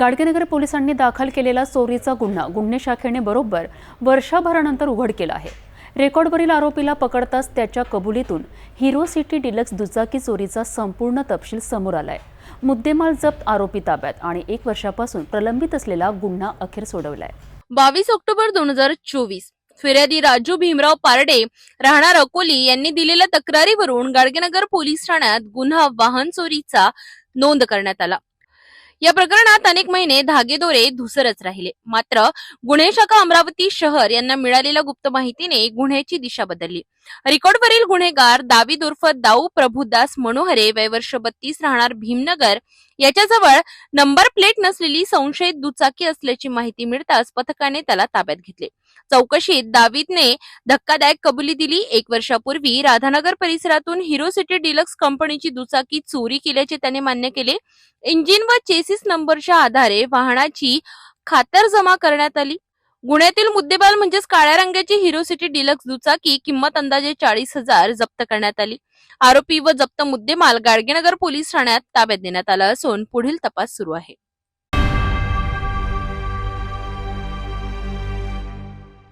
गाडगेनगर पोलिसांनी दाखल केलेला चोरीचा गुन्हा गुन्हे शाखेने बरोबर वर्षभरानंतर उघड केला आहे. रेकॉर्डवरील आरोपीला पकडताच त्याच्या कबुलीतून हिरो सिटी डिलक्स दुचाकी चोरीचा संपूर्ण तपशील समोर आलाय. मुद्देमाल जप्त आरोपी ताब्यात आणि एक वर्षापासून प्रलंबित असलेला गुन्हा अखेर सोडवलाय. बावीस ऑक्टोबर दोन हजार चोवीस फिर्यादी राजू भीमराव पारडे राहणार अकोली यांनी दिलेल्या तक्रारीवरून गाडगेनगर पोलीस ठाण्यात गुन्हा वाहन चोरीचा नोंद करण्यात आला. या प्रकरणात अनेक महिने धागेदोरे धुसरच राहिले. मात्र गुन्हे शाखा अमरावती शहर यांना मिळालेल्या गुप्त माहितीने गुन्ह्याची दिशा बदलली. रेकॉर्डवरील गुन्हेगार दावीद उर्फ दाऊ प्रभुदास मनोहरे वयवर्ष बत्तीस राहणार भीमनगर याच्याजवळ नंबर प्लेट नसलेली संशयित दुचाकी असल्याची माहिती मिळताच पथकाने त्याला ताब्यात घेतले. चौकशीत दावीदने धक्कादायक कबुली दिली. एक वर्षापूर्वी राधानगर परिसरातून हिरो सिटी डिलक्स कंपनीची दुचाकी चोरी केल्याचे त्याने मान्य केले. इंजिन व चेसिस नंबरच्या आधारे वाहनाची खातर जमा करण्यात आली. गुन्ह्यातील मुद्देबाल म्हणजेच काळ्या रंगाची हिरो सिटी डिलक्स दुचाकी किंमत अंदाजे चाळीस हजार जप्त करण्यात आली. आरोपी व जप्त मुद्देमाल गाडगेनगर पोलीस ठाण्यात ताब्यात देण्यात आला असून पुढील तपास सुरू आहे.